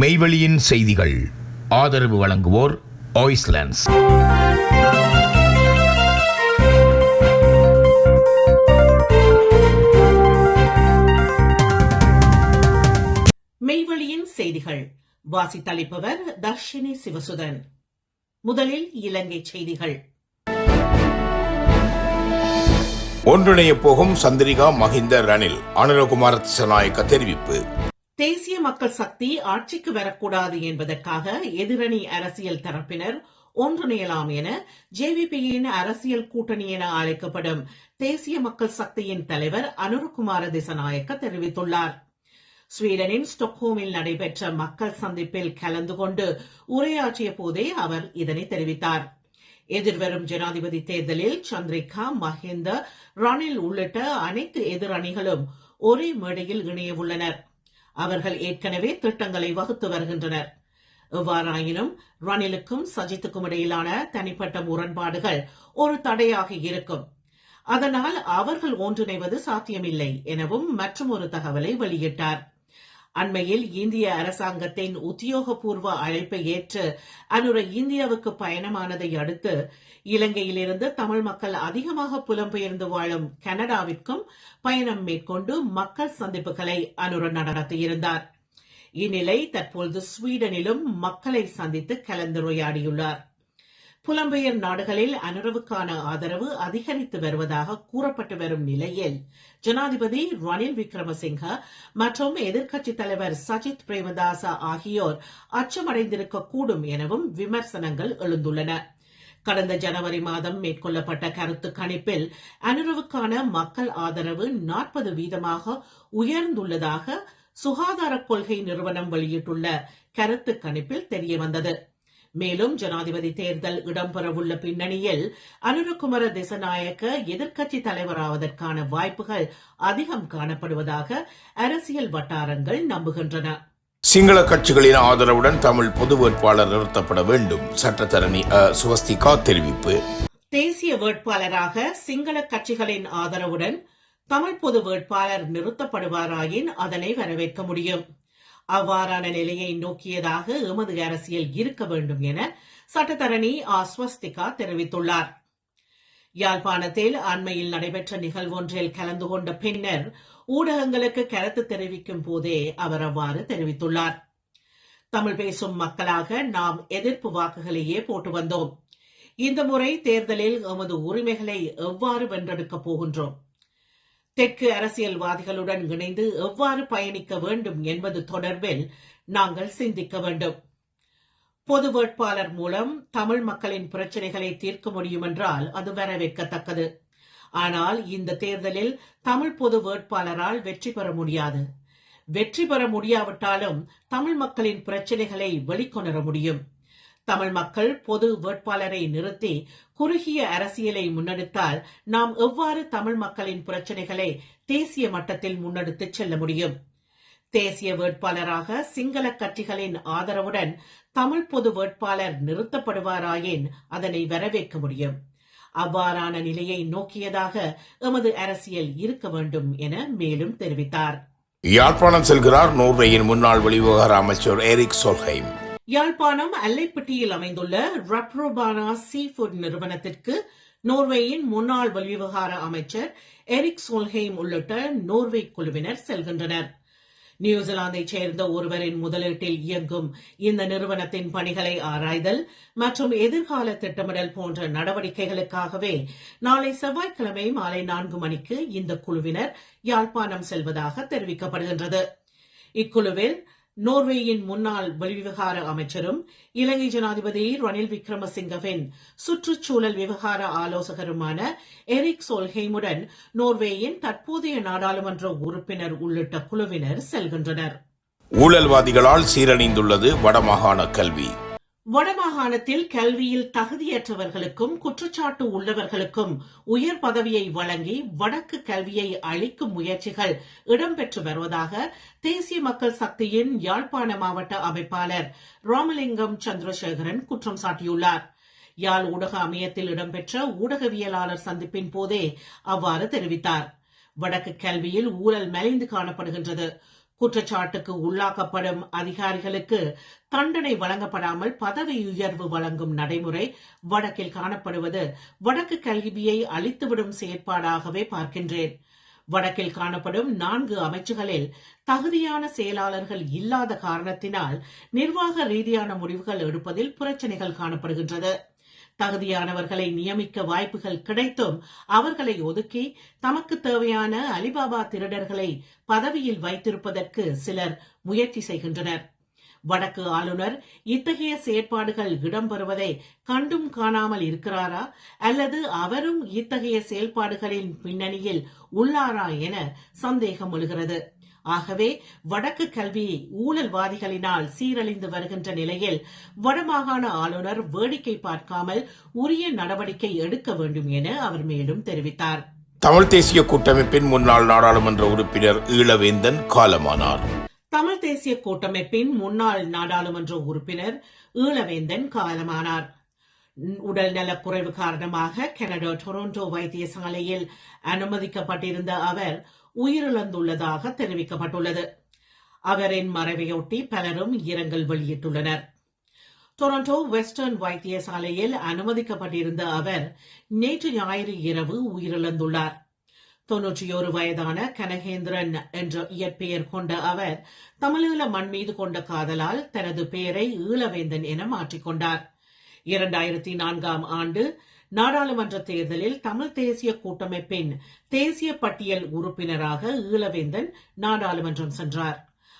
மெய்வெளியின் செய்திகள். ஆதரவு வழங்குவோர் ஆய்ஸ்லாண்ட்ஸ் மெய்வழியின் செய்திகள். வாசித்தளிப்பவர் தர்ஷினி சிவசுதன். முதலில் இலங்கை செய்திகள். ஒன்றிணைய போகும் சந்திரிகா மஹிந்த ரணில் அனுரகுமார திசநாயக்க தெரிவிப்பு. தேசிய மக்கள் சக்தி ஆட்சிக்கு வரக்கூடாது என்பதற்காக எதிரணி அரசியல் தரப்பினர் ஒன்றிணையலாம் என ஜேவிபியின் அரசியல் கூட்டணி என அழைக்கப்படும் தேசிய மக்கள் சக்தியின் தலைவர் அனுருகுமார திசநாயக்க தெரிவித்துள்ளார். ஸ்வீடனின் ஸ்டொக்ஹோமில் நடைபெற்ற மக்கள் சந்திப்பில் கலந்து கொண்டு உரையாற்றிய போதே அவர் இதனை தெரிவித்தார். எதிர்வரும் ஜனாதிபதி தேர்தலில் சந்திரிகா மஹிந்த ரணில் உள்ளிட்ட அனைத்து எதிரணிகளும் ஒரே மேடையில் இணைய அவர்கள் ஏற்கனவே திட்டங்களை வகுத்து வருகின்றனர். எவ்வாறாயினும் ரணிலுக்கும் சஜித்துக்கும் இடையிலான தனிப்பட்ட முரண்பாடுகள் ஒரு தடையாக இருக்கும். அதனால் அவர்கள் ஒன்றிணைவது சாத்தியமில்லை எனவும் மற்றொரு தகவலை வெளியிட்டார். அண்மையில் இந்திய அரசாங்கத்தின் உத்தியோகபூர்வ அழைப்பை ஏற்று அனுர இந்தியாவுக்கு பயணமானதை அடுத்து இலங்கையிலிருந்து தமிழ் மக்கள் அதிகமாக புலம்பெயர்ந்து வாழும் கனடாவிற்கும் பயணம் மேற்கொண்டு மக்கள் சந்திப்புகளை அனுர நடத்தியிருந்தார். இந்நிலை தற்பொழுது ஸ்வீடனிலும் மக்களை சந்தித்து கலந்துரையாடியுள்ளார். புலம்பெயர் நாடுகளில் அனுரவுக்கான ஆதரவு அதிகரித்து வருவதாக கூறப்பட்டு வரும் நிலையில் ஜனாதிபதி ரணில் விக்ரமசிங்க மற்றும் எதிர்க்கட்சித் தலைவர் சஜித் பிரேமதாச ஆகியோர் அச்சமடைந்திருக்கக்கூடும் எனவும் விமர்சனங்கள் எழுந்துள்ளன. கடந்த ஜனவரி மாதம் மேற்கொள்ளப்பட்ட கருத்து கணிப்பில் அனுரவுக்கான மக்கள் ஆதரவு நாற்பது வீதமாக உயர்ந்துள்ளதாக சுகாதார கொள்கை நிறுவனம் வெளியிட்டுள்ள கருத்து கணிப்பில் தெரியவந்தது. மேலும் ஜனாதிபதி தேர்தல் இடம்பெறவுள்ள பின்னணியில் அனுரகுமர திசநாயக்க எதிர்க்கட்சி தலைவராவதற்கான வாய்ப்புகள் அதிகம் காணப்படுவதாக அரசியல் வட்டாரங்கள் நம்புகின்றன சிங்கள கட்சிகளின் ஆதரவுடன் தமிழ் பொது வேட்பாளர் நிறுத்தப்பட வேண்டும் சட்டத்தரணி. சுவஸ்திகா தெரிவிப்பு தேசிய வேட்பாளராக சிங்கள கட்சிகளின் ஆதரவுடன் தமிழ் பொது வேட்பாளர் நிறுத்தப்படுவாராயின் அதனை வரவேற்க முடியும் அவ்வாறான நிலையை நோக்கியதாக எமது அரசியல் இருக்க வேண்டும் என சட்டத்தரணி ஆஸ்வஸ்திகா தெரிவித்துள்ளார். யாழ்ப்பாணத்தில் அண்மையில் நடைபெற்ற நிகழ்வொன்றில் கலந்து கொண்ட பின்னர் ஊடகங்களுக்கு கருத்து தெரிவிக்கும் போதே அவர் அவ்வாறு தெரிவித்துள்ளார். தமிழ் பேசும் மக்களாக நாம் எதிர்ப்பு வாக்குகளையே போட்டு வந்தோம். இந்த முறை தேர்தலில் எமது உரிமைகளை எவ்வாறு வென்றெடுக்கப் போகின்றோம்? தெற்கு அரசியல்வாதிகளுடன் இணைந்து எவ்வாறு பயணிக்க வேண்டும் என்பது தொடர்பில் நாங்கள் சிந்திக்க வேண்டும். பொது வேட்பாளர் மூலம் தமிழ் மக்களின் பிரச்சினைகளை தீர்க்க முடியும் என்றால் அது வரவேற்கத்தக்கது. ஆனால் இந்த தேர்தலில் தமிழ் பொது வேட்பாளரால் வெற்றி பெற முடியாது. வெற்றி பெற முடியாவிட்டாலும் தமிழ் மக்களின் பிரச்சினைகளை வெளிக்கொணர முடியும். தமிழ் மக்கள் பொது வேட்பாளரை நிறுத்தி குறுகிய அரசியலை முன்னெடுத்தால் நாம் எவ்வாறு தமிழ் மக்களின் பிரச்சினைகளை தேசிய மட்டத்தில் முன்னெடுத்துச் செல்ல முடியும்? தேசிய வேட்பாளராக சிங்கள கட்சிகளின் ஆதரவுடன் தமிழ் பொது வேட்பாளர் நிறுத்தப்படுவாராயின் அதனை வரவேற்க முடியும். அவ்வாறான நிலையை நோக்கியதாக எமது அரசியல் இருக்க வேண்டும் என மேலும் தெரிவித்தார். யாழ்ப்பாணம் செல்கிறார் நோர்வேயின் முன்னாள் வெளிவிவகார அமைச்சர் எரிக் சோல்ஹைம் யாழ்ப்பாணம் அல்லைப்பட்டியில் அமைந்துள்ள ரப்ரோபானா சீ ஃபுட் நிறுவனத்திற்கு நோர்வேயின் முன்னாள் வெளிவிவகார அமைச்சர் எரிக் சோல்ஹெய்ம் உள்ளிட்ட நோர்வே குழுவினர் செல்கின்றனர். நியூசிலாந்தைச் சேர்ந்த ஒருவரின் முதலீட்டில் இயங்கும் இந்த நிறுவனத்தின் பணிகளை ஆராய்தல் மற்றும் எதிர்கால திட்டமிடல் போன்ற நடவடிக்கைகளுக்காகவே நாளை செவ்வாய்க்கிழமை மாலை நான்கு மணிக்கு இந்த குழுவினர் யாழ்ப்பாணம் செல்வதாக தெரிவிக்கப்படுகின்றது. இக்குழுவில் நோர்வேயின் முன்னாள் வெளிவிவகார அமைச்சரும் இலங்கை ஜனாதிபதி ரணில் விக்ரமசிங்கவின் சுற்றுச்சூழல் விவகார ஆலோசகருமான எரிக் சோல்ஹெய்முடன் நோர்வேயின் தற்போதைய நாடாளுமன்ற உறுப்பினர் உள்ளிட்ட குழுவினர் செல்கின்றனர். ஊழல்வாதிகளால் சீரழிந்துள்ளது வடமாகாண கல்வி. வடமாகாணத்தில் கல்வியில் தகுதியற்றவர்களுக்கும் குற்றச்சாட்டு உள்ளவர்களுக்கும் உயர் பதவியை வழங்கி வடக்கு கல்வியை அளிக்கும் முயற்சிகள் இடம்பெற்று வருவதாக தேசிய மக்கள் சக்தியின் யாழ்ப்பாண மாவட்ட அமைப்பாளர் ராமலிங்கம் சந்திரசேகரன் குற்றம் சாட்டியுள்ளார். யாழ் ஊடக அமையத்தில் இடம்பெற்ற ஊடகவியலாளர் சந்திப்பின் போதே அவ்வாறு தெரிவித்தார். வடக்கு கல்வியில் ஊழல் மலிந்து காணப்படுகின்றது. குற்றச்சாட்டுக்கு உள்ளாக்கப்படும் அதிகாரிகளுக்கு தண்டனை வழங்கப்படாமல் பதவி உயர்வு வழங்கும் நடைமுறை வடக்கில் காணப்படுவது வடக்கு கல்வியை அளித்துவிடும் செயற்பாடாகவே பார்க்கின்றேன். வடக்கில் காணப்படும் நான்கு அமைச்சுகளில் தகுதியான செயலாளர்கள் இல்லாத காரணத்தினால் நிர்வாக ரீதியான முடிவுகள் எடுப்பதில் பிரச்சனைகள் காணப்படுகின்றது. தகுதியானவர்களை நியமிக்க வாய்ப்புகள் கிடைத்தும் அவர்களை ஒதுக்கி தமக்கு தேவையான அலிபாபா திருடர்களை பதவியில் வைத்திருப்பதற்கு சிலர் முயற்சி செய்கின்றனர். வடக்கு ஆளுநர் இத்தகைய செயற்பாடுகள் இடம்பெறுவதை கண்டும் காணாமல் இருக்கிறாரா? அல்லது அவரும் இத்தகைய செயல்பாடுகளின் பின்னணியில் உள்ளாரா என சந்தேகம் எழுகிறது. ஆகவே வடக்கு கல்வி ஊழல்வாதிகளினால் சீரழிந்து வருகின்ற நிலையில் வடமாகாண ஆளுநர் வேடிக்கை பார்க்காமல் உரிய நடவடிக்கை எடுக்க வேண்டும் என அவர் மேலும் தெரிவித்தார். தமிழ் தேசிய கூட்டமைப்பின் முன்னாள் நாடாளுமன்ற உறுப்பினர் ஈழவேந்தன் காலமானார். தமிழ் தேசிய கூட்டமைப்பின் முன்னாள் நாடாளுமன்ற உறுப்பினர் ஈழவேந்தன் காலமானார். உடல் நலக்குறைவு காரணமாக கனடா டொரண்டோ வைத்தியசாலையில் அனுமதிக்கப்பட்டிருந்த அவர் உயிரிழந்துள்ளதாக தெரிவிக்கப்பட்டுள்ளது. அவரின் மறைவையொட்டி பலரும் இரங்கல் வெளியிட்டுள்ளனர். டொரண்டோ வெஸ்டர்ன் வைத்தியசாலையில் அனுமதிக்கப்பட்டிருந்த அவர் நேற்று ஞாயிறு இரவு உயிரிழந்துள்ளார். தொன்னூற்றியோரு வயதான கனகேந்திரன் என்ற இயற்பெயர் கொண்ட அவர் தமிழீழ மண் மீது கொண்ட காதலால் தனது பெயரை ஈழவேந்தன் என மாற்றிக்கொண்டார். இரண்டாயிரத்தி நான்காம் ஆண்டு நாடாளுமன்ற தேர்தலில் தமிழ் தேசிய கூட்டமைப்பின் தேசிய பட்டியல் உறுப்பினராக ஈழவேந்தன் நாடாளுமன்றம் சென்றார்.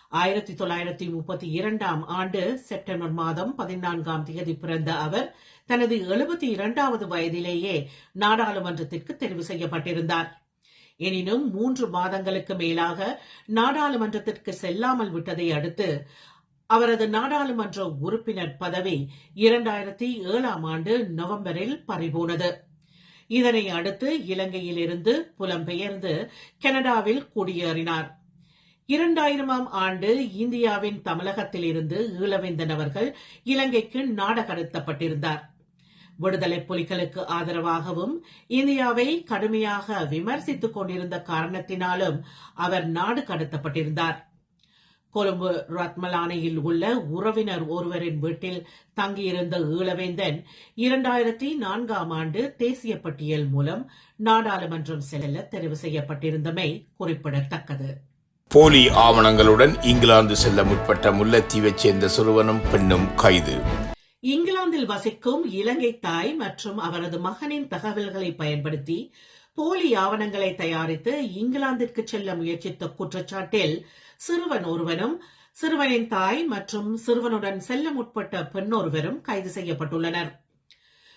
ஆயிரத்தி தொள்ளாயிரத்தி முப்பத்தி இரண்டாம் ஆண்டு செப்டம்பர் மாதம் பதினான்காம் தேதி பிறந்த அவர் தனது எழுபத்தி இரண்டாவது வயதிலேயே நாடாளுமன்றத்திற்கு தெரிவு செய்யப்பட்டிருந்தார். எனினும் மூன்று மாதங்களுக்கு மேலாக நாடாளுமன்றத்திற்கு செல்லாமல் விட்டதை அடுத்து அவரது நாடாளுமன்ற உறுப்பினர் பதவி இரண்டாயிரத்தி ஏழாம் ஆண்டு நவம்பரில் பறிபோனது. இதனை அடுத்து இலங்கையிலிருந்து புலம்பெயர்ந்து கனடாவில் குடியேறினார். இரண்டாயிரமாம் ஆண்டு இந்தியாவின் தமிழகத்தில் இருந்து ஈழவேந்தன் அவர்கள் இலங்கைக்கு நாடகடுத்தப்பட்டிருந்தார் விடுதலை புலிகளுக்கு ஆதரவாகவும் இந்தியாவை கடுமையாக விமர்சித்துக் கொண்டிருந்த காரணத்தினாலும் அவர் நாடு கடத்தப்பட்டிருந்தார். கொழும்பு ரத்மலானையில் உள்ள உறவினர் ஒருவரின் வீட்டில் தங்கியிருந்த ஈழவேந்தன் இரண்டாயிரத்தி நான்காம் ஆண்டு தேசிய பட்டியல் மூலம் நாடாளுமன்றம் செல்ல தெரிவு செய்யப்பட்டிருந்தமை குறிப்பிடத்தக்கது. போலி ஆவணங்களுடன் இங்கிலாந்து செல்ல முற்பட்ட முல்லைத்தீவைச் சேர்ந்த சிறுவனும் பெண்ணும் கைது. இங்கிலாந்தில் வசிக்கும் இலங்கை தாய் மற்றும் அவரது மகனின் தகவல்களை பயன்படுத்தி போலி ஆவணங்களை தயாரித்து இங்கிலாந்திற்கு செல்ல முயற்சித்த குற்றச்சாட்டில் சிறுவன் ஒருவனும் சிறுவனின் தாய் மற்றும் சிறுவனுடன் செல்ல முற்பட்ட பெண்ணொருவரும் கைது செய்யப்பட்டுள்ளனர்.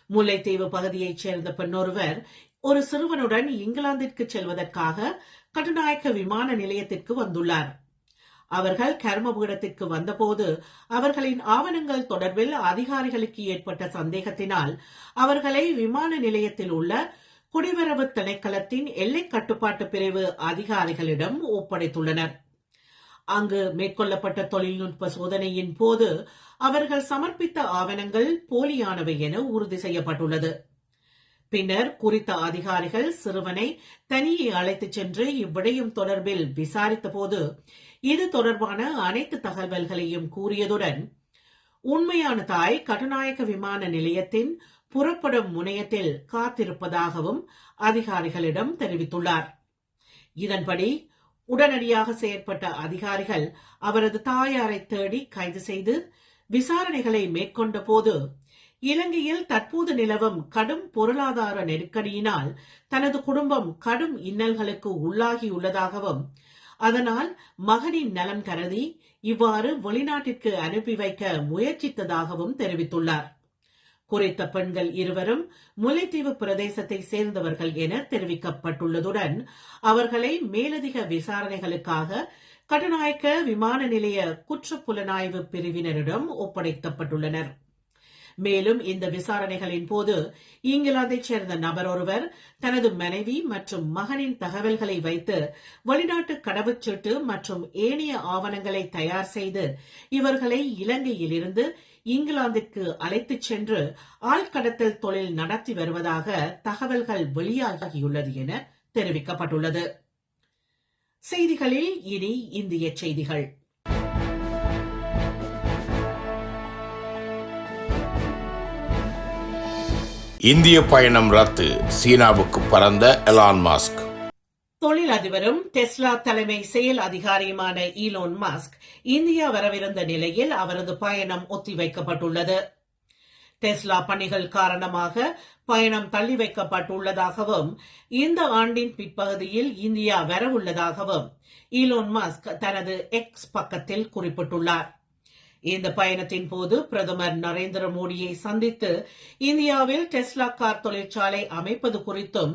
முல்லைத்தீவு பகுதியைச் சேர்ந்த பெண்ணொருவர் ஒரு சிறுவனுடன் இங்கிலாந்திற்கு செல்வதற்காக கட்டுநாயக்க விமான நிலையத்திற்கு வந்துள்ளார். அவர்கள் கர்மபீடத்திற்கு வந்தபோது அவர்களின் ஆவணங்கள் தொடர்பில் அதிகாரிகளுக்கு ஏற்பட்ட சந்தேகத்தினால் அவர்களை விமான நிலையத்தில் உள்ள குடிவரவு திணைக்களத்தின் எல்லை கட்டுப்பாட்டு பிரிவு அதிகாரிகளிடம் ஒப்படைத்துள்ளனர். அங்கு மேற்கொள்ளப்பட்ட தொழில்நுட்ப சோதனையின் போது அவர்கள் சமர்ப்பித்த ஆவணங்கள் போலியானவை என உறுதி செய்யப்பட்டுள்ளது. பின்னர் குறித்த அதிகாரிகள் சிறுவனை தனியே அழைத்துச் சென்று இவ்விடயம் தொடர்பில் விசாரித்தபோது இது தொடர்பான அனைத்து தகவல்களையும் கூறியதுடன் உண்மையான தாய் கட்டுநாயக்க விமான நிலையத்தின் புறப்படும் முனையத்தில் காத்திருப்பதாகவும் அதிகாரிகளிடம் தெரிவித்துள்ளார். இதன்படி உடனடியாக செயற்பட்ட அதிகாரிகள் அவரது தாயாரை தேடி கைது செய்து விசாரணைகளை மேற்கொண்ட போது இலங்கையில் தற்போது நிலவும் கடும் பொருளாதார நெருக்கடியினால் தனது குடும்பம் கடும் இன்னல்களுக்கு உள்ளாகியுள்ளதாகவும் அதனால் மகனின் நலம் கருதி இவ்வாறு வெளிநாட்டிற்கு அனுப்பி வைக்க முயற்சித்ததாகவும் தெரிவித்துள்ளார். குறித்த பெண்கள் இருவரும் முல்லைத்தீவு பிரதேசத்தை சேர்ந்தவர்கள் என தெரிவிக்கப்பட்டுள்ளதுடன் அவர்களை மேலதிக விசாரணைகளுக்காக கட்டுநாயக்க விமான நிலைய குற்றப்புலனாய்வு பிரிவினரிடம் ஒப்படைக்கப்பட்டுள்ளனா் மேலும் இந்த விசாரணைகளின் போது இங்கிலாந்தைச் சேர்ந்த நபர் ஒருவர் தனது மனைவி மற்றும் மகனின் தகவல்களை வைத்து வெளிநாட்டு கடவுச்சீட்டு மற்றும் ஏனைய ஆவணங்களை தயார் செய்து இவர்களை இலங்கையிலிருந்து இங்கிலாந்திற்கு அழைத்துச் சென்று ஆழ்கடத்தல் தொழில் நடத்தி வருவதாக தகவல்கள் வெளியாகியுள்ளது என தெரிவிக்கப்பட்டுள்ளது. செய்திகளில் இனி இந்திய செய்திகள். இந்திய பயணம் ரத்து. சீனாவுக்கு பறந்த எலான் மாஸ்க் தொழிலதிபரும் டெஸ்லா தலைமை செயல் அதிகாரியுமான ஈலோன் மாஸ்க் இந்தியா வரவிருந்த நிலையில் அவரது பயணம் ஒத்திவைக்கப்பட்டுள்ளது. டெஸ்லா பணிகள் காரணமாக பயணம் தள்ளி வைக்கப்பட்டுள்ளதாகவும் இந்த ஆண்டின் பிற்பகுதியில் இந்தியா வரவுள்ளதாகவும் ஈலோன் மாஸ்க் தனது எக்ஸ் பக்கத்தில் குறிப்பிட்டுள்ளார். இந்த பயணத்தின் போது பிரதமர் நரேந்திர மோடியை சந்தித்து இந்தியாவில் டெஸ்லா கார் தொழிற்சாலை அமைப்பது குறித்தும்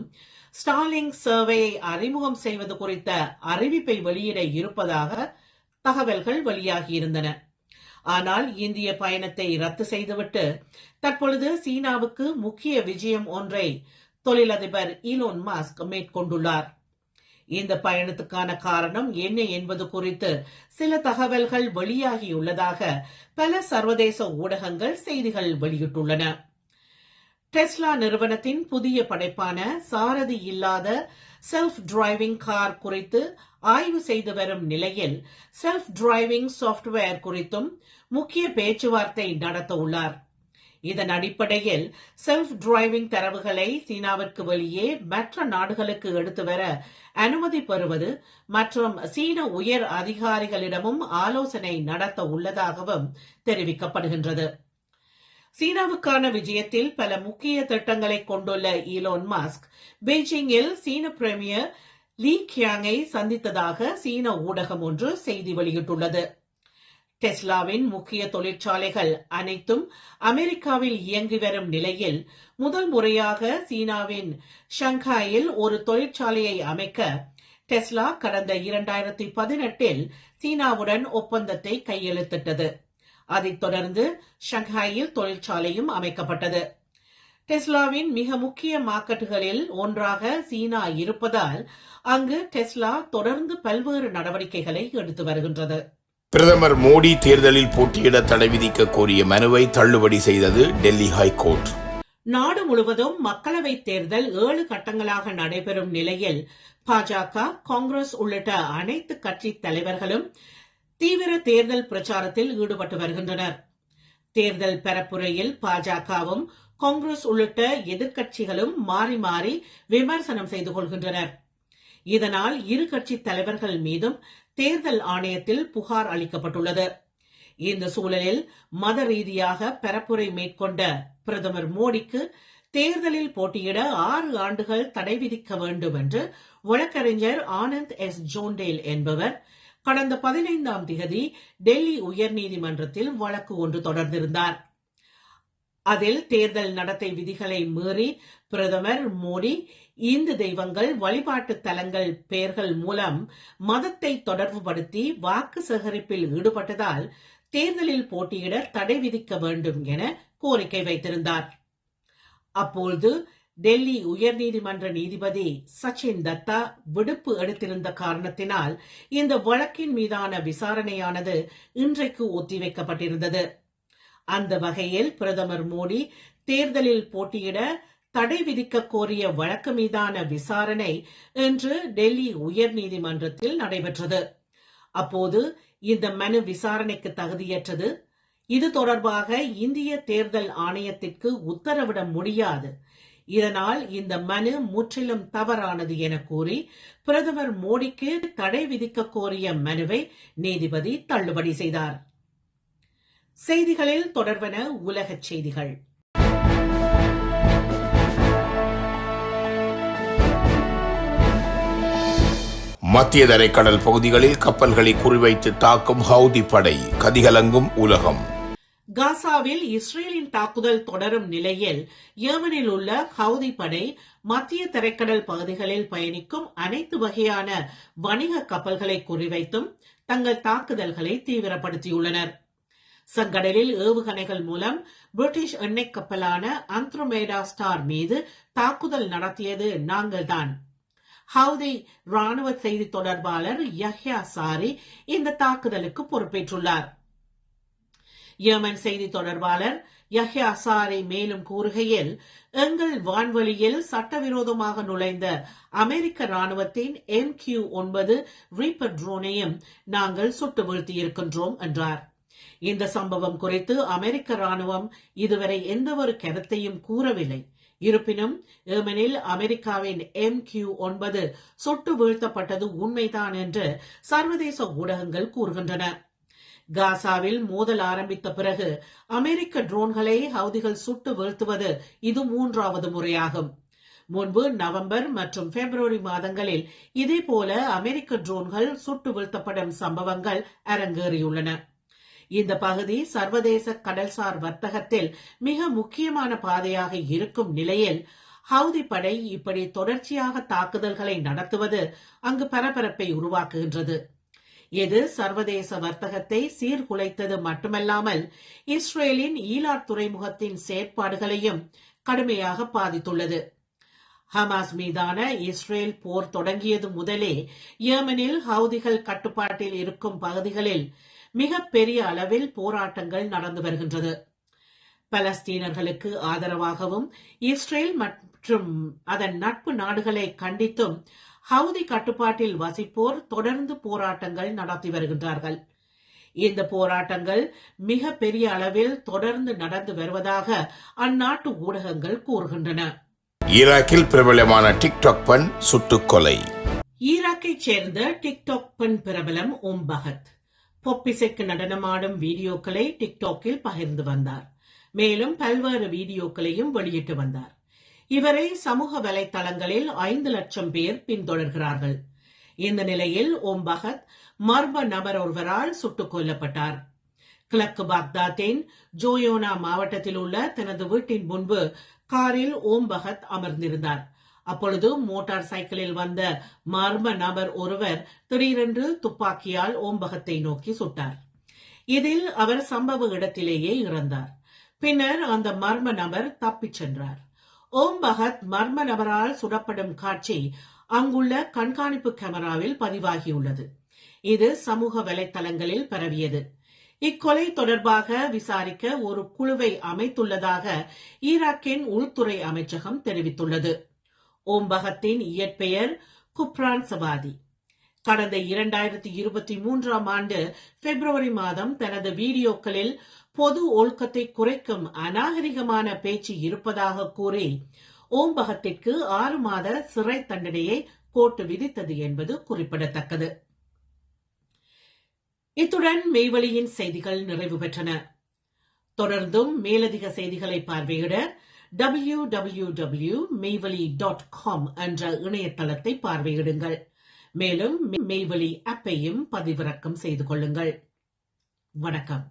ஸ்டாலிங் சர்வேயை அறிமுகம் செய்வது குறித்த அறிவிப்பை வெளியிட இருப்பதாக தகவல்கள் வெளியாகியிருந்தன. ஆனால் இந்திய பயணத்தை ரத்து செய்துவிட்டு தற்பொழுது சீனாவுக்கு முக்கிய விஜயம் ஒன்றை தொழிலதிபர் ஈலோன் மாஸ்க் மேற்கொண்டுள்ளார். இந்த பயணத்துக்கான காரணம் என்ன என்பது குறித்து சில தகவல்கள் வெளியாகியுள்ளதாக பல சர்வதேச ஊடகங்கள் செய்திகள் வெளியிட்டுள்ளன. டெஸ்லா நிறுவனத்தின் புதிய படைப்பான சாரதி இல்லாத செல்ஃப் டிரைவிங் கார் குறித்து ஆய்வு செய்து வரும் நிலையில் செல்ஃப் டிரைவிங் சாஃப்ட்வேர் குறித்தும் முக்கிய பேச்சுவார்த்தை நடத்த உள்ளாா் இதன் அடிப்படையில் செல்ஃப் டிரைவிங் தரவுகளை சீனாவிற்கு வெளியே மற்ற நாடுகளுக்கு எடுத்து வர அனுமதி பெறுவது மற்றும் சீன உயர் அதிகாரிகளிடமும் ஆலோசனை நடத்த உள்ளதாகவும் தெரிவிக்கப்படுகின்றது. சீனாவுக்கான விஜயத்தில் பல முக்கிய திட்டங்களை கொண்டுள்ள ஈலோன் மாஸ்க் பெய்ஜிங்கில் சீன பிரேமியர் லீ கியாங்கை சந்தித்ததாக சீன ஊடகம் ஒன்று செய்தி வெளியிட்டுள்ளது. டெஸ்லாவின் முக்கிய தொழிற்சாலைகள் அனைத்தும் அமெரிக்காவில் இயங்கி வரும் நிலையில் முதல் முறையாக சீனாவின் ஷங்காயில் ஒரு தொழிற்சாலையை அமைக்க டெஸ்லா கடந்த இரண்டாயிரத்தி பதினெட்டில் சீனாவுடன் ஒப்பந்தத்தை கையெழுத்திட்டது. அதைத் தொடர்ந்து ஷங்காயில் தொழிற்சாலையும் அமைக்கப்பட்டது. டெஸ்லாவின் மிக முக்கிய மார்க்கெட்டுகளில் ஒன்றாக சீனா இருப்பதால் அங்கு டெஸ்லா தொடர்ந்து பல்வேறு நடவடிக்கைகளை எடுத்து வருகின்றது. பிரதமர் மோடி தேர்தலில் போட்டியிட தடை விதிக்க கோரிய மனுவை தள்ளுபடி செய்தது டெல்லி ஹைகோர்ட். நாடு முழுவதும் மக்களவைத் தேர்தல் ஏழு கட்டங்களாக நடைபெறும் நிலையில் பாஜக காங்கிரஸ் உள்ளிட்ட அனைத்து கட்சி தலைவர்களும் தீவிர தேர்தல் பிரச்சாரத்தில் ஈடுபட்டு வருகின்றனர். தேர்தல் பரப்புரையில் பாஜகவும் காங்கிரஸ் உள்ளிட்ட எதிர்க்கட்சிகளும் மாறி மாறி விமர்சனம் செய்து கொள்கின்றனர். இதனால் இரு கட்சி தலைவர்கள் மீதும் தேர்தல் ஆணையத்தில் புகார் அளிக்கப்பட்டுள்ளது. இந்த சூழலில் மத ரீதியாக பரப்புரை மேற்கொண்ட பிரதமர் மோடிக்கு தேர்தலில் போட்டியிட ஆறு ஆண்டுகள் தடை விதிக்க வேண்டும் என்று வழக்கறிஞர் ஆனந்த் எஸ். ஜோண்டேல் என்பவர் கடந்த பதினைந்தாம் திகதி டெல்லி உயர்நீதிமன்றத்தில் வழக்கு ஒன்று தொடர்ந்திருந்தார். அதில் தேர்தல் நடத்தை விதிகளை மீறி பிரதமர் மோடி இந்து தெய்வங்கள் வழிபாட்டு தலங்கள் பெயர்கள் மூலம் மதத்தை தொடர்புபடுத்தி வாக்கு சேகரிப்பில் ஈடுபட்டதால் தேர்தலில் போட்டியிட தடை விதிக்க வேண்டும் என கோரிக்கை வைத்திருந்தார். அப்பொழுது டெல்லி உயர்நீதிமன்ற நீதிபதி சச்சின் தத்தா விடுப்பு எடுத்திருந்த காரணத்தினால் இந்த வழக்கின் மீதான விசாரணையானது இன்றைக்கு ஒத்திவைக்கப்பட்டிருந்தது. அந்த வகையில் பிரதமர் மோடி தேர்தலில் போட்டியிட தடை விதிக்க கோரிய வழக்கு மீதான விசாரணை இன்று டெல்லி உயர்நீதிமன்றத்தில் நடைபெற்றது. அப்போது இந்த மனு விசாரணைக்கு தகுதியற்றது. இது தொடர்பாக இந்திய தேர்தல் ஆணையத்திற்கு உத்தரவிட முடியாது. இதனால் இந்த மனு முற்றிலும் தவறானது என கூறி பிரதமர் மோடிக்கு தடை விதிக்க கோரிய மனுவை நீதிபதி தள்ளுபடி செய்தார். செய்திகளில் தொடர்வன உலகச் செய்திகள். மத்திய தரைக்கடல் பகுதிகளில் கப்பல்களை குறிவைத்து தாக்கும் ஹவுதி படை கதிகலங்கும் உலகம். காசாவில் இஸ்ரேலின் தாக்குதல் தொடரும் நிலையில் ஏமனில் உள்ள ஹவுதி படை மத்திய தரைக்கடல் பகுதிகளில் பயணிக்கும் அனைத்து வகையான வணிக கப்பல்களை குறிவைத்தும் தங்கள் தாக்குதல்களை தீவிரப்படுத்தியுள்ளனர். செங்கடலில் ஏவுகணைகள் மூலம் பிரிட்டிஷ் எண்ணெய் கப்பலான அந்த்ரோமேடா ஸ்டார் மீது தாக்குதல் நடத்தியது நாங்கள்தான். ஹவுதி ராணுவ செய்தி தொடர்பாளர் யஹ்யா சாரி இந்த தாக்குதலுக்கு பொறுப்பேற்றுள்ளார். யமன் செய்தி தொடர்பாளர் யஹ்யா சாரி மேலும் கூறுகையில் எங்கள் வான்வெளியில் சட்டவிரோதமாக நுழைந்த அமெரிக்க ராணுவத்தின் எம் கியூ ஒன்பது ரீப்பர் ட்ரோனையும் நாங்கள் சுட்டு வீழ்த்தியிருக்கின்றோம் என்றார். இந்த சம்பவம் குறித்து அமெரிக்க ராணுவம் இதுவரை எந்தவொரு கருத்தையும் கூறவில்லை. இருப்பினும் ஏமனில் அமெரிக்காவின் எம் கியூ ஒன்பது சுட்டு வீழ்த்தப்பட்டது உண்மைதான் என்று சர்வதேச ஊடகங்கள் கூறுகின்றன. காசாவில் மோதல் ஆரம்பித்த பிறகு அமெரிக்க ட்ரோன்களை ஹவுதிகள் சுட்டு வீழ்த்துவது இது மூன்றாவது முறையாகும். முன்பு நவம்பர் மற்றும் பிப்ரவரி மாதங்களில் இதேபோல அமெரிக்க ட்ரோன்கள் சுட்டு வீழ்த்தப்படும் சம்பவங்கள் அரங்கேறியுள்ளன. இந்த பகுதி சர்வதேச கடல்சார் வர்த்தகத்தில் மிக முக்கியமான பாதையாக இருக்கும் நிலையில் ஹவுதி படை இப்படி தொடர்ச்சியாக தாக்குதல்களை நடத்துவது அங்கு பரபரப்பை உருவாக்குகின்றது. இது சர்வதேச வர்த்தகத்தை சீர்குலைத்தது மட்டுமல்லாமல் இஸ்ரேலின் ஈலார் துறைமுகத்தின் செயற்பாடுகளையும் கடுமையாக பாதித்துள்ளது. ஹமாஸ் மீதான இஸ்ரேல் போர் தொடங்கியது முதலே யேமனில் ஹவுதிகள் கட்டுப்பாட்டில் இருக்கும் பகுதிகளில் மிக பெரிய அளவில் போராட்டங்கள் நடந்து வருகின்றது. பலஸ்தீனர்களுக்கு ஆதரவாகவும் இஸ்ரேல் மற்றும் அதன் நட்பு நாடுகளை கண்டித்தும் ஹவுதி கட்டுப்பாட்டில் வசிப்போர் தொடர்ந்து போராட்டங்கள் நடத்தி வருகின்றார்கள். இந்த போராட்டங்கள் மிக பெரிய அளவில் தொடர்ந்து நடந்து வருவதாக அந்நாட்டு ஊடகங்கள் கூறுகின்றன. ஈராக்கில் பிரபலமான டிக்டாக் பெண் சுட்டுக் கொலை. ஈராக்கைச் சேர்ந்த டிக்டாக் பெண் பிரபலம் ஓம் பகத். பொப்பிசைக்கு நடனமாடும் வீடியோக்களை டிக்டாக்கில் பகிர்ந்து வந்தார். மேலும் பல்வேறு வீடியோக்களையும் வெளியிட்டு வந்தார். இவரை சமூக வலைத்தளங்களில் ஐந்து லட்சம் பேர் பின்தொடர்கிறார்கள். இந்த நிலையில் ஓம் பகத் மர்ம நபர் ஒருவரால் சுட்டுக் கொல்லப்பட்டார். கிழக்கு பாக்தாத்தின் ஜோயோனா மாவட்டத்தில் உள்ள தனது வீட்டின் முன்பு காரில் ஓம் பகத் அமர்ந்திருந்தார். அப்பொழுது மோட்டார் சைக்கிளில் வந்த மர்ம நபர் ஒருவர் திடீரென்று துப்பாக்கியால் ஓம்பகத்தை நோக்கி சுட்டார். இதில் அவர் சம்பவ இடத்திலேயே இறந்தார். பின்னர் அந்த மர்ம நபர் தப்பிச் சென்றார். ஓம் பகத் மர்ம நபரால் சுடப்படும் காட்சி அங்குள்ள கண்காணிப்பு கேமராவில் பதிவாகியுள்ளது. இது சமூக வலைத்தளங்களில் பரவியது. இக்கொலை தொடர்பாக விசாரிக்க ஒரு குழுவை அமைத்துள்ளதாக ஈராக்கின் உள்துறை அமைச்சகம் தெரிவித்துள்ளது. ஓம்பகத்தின் இயற்பெயர் குப்ரான் சவாதி. கடந்த இரண்டாயிரத்தி இருபத்தி மூன்றாம் ஆண்டு பிப்ரவரி மாதம் தனது வீடியோக்களில் பொது ஒழுக்கத்தை குறைக்கும் அநாகரிகமான பேச்சு இருப்பதாக கூறி ஓம்பகத்திற்கு ஆறு மாத சிறை தண்டனையை கோர்ட்டு விதித்தது என்பது குறிப்பிடத்தக்கது. இத்துடன் மெய்வழியின் செய்திகள் நிறைவு பெற்றன. தொடர்ந்தும் மேலதிக செய்திகளை பார்வையிட W W W Meivali dot com என்ற இணையதளத்தை பார்வையிடுங்கள். மேலும் மெய்வலி அப்பையும் பதிவிறக்கம் செய்து கொள்ளுங்கள். வணக்கம்.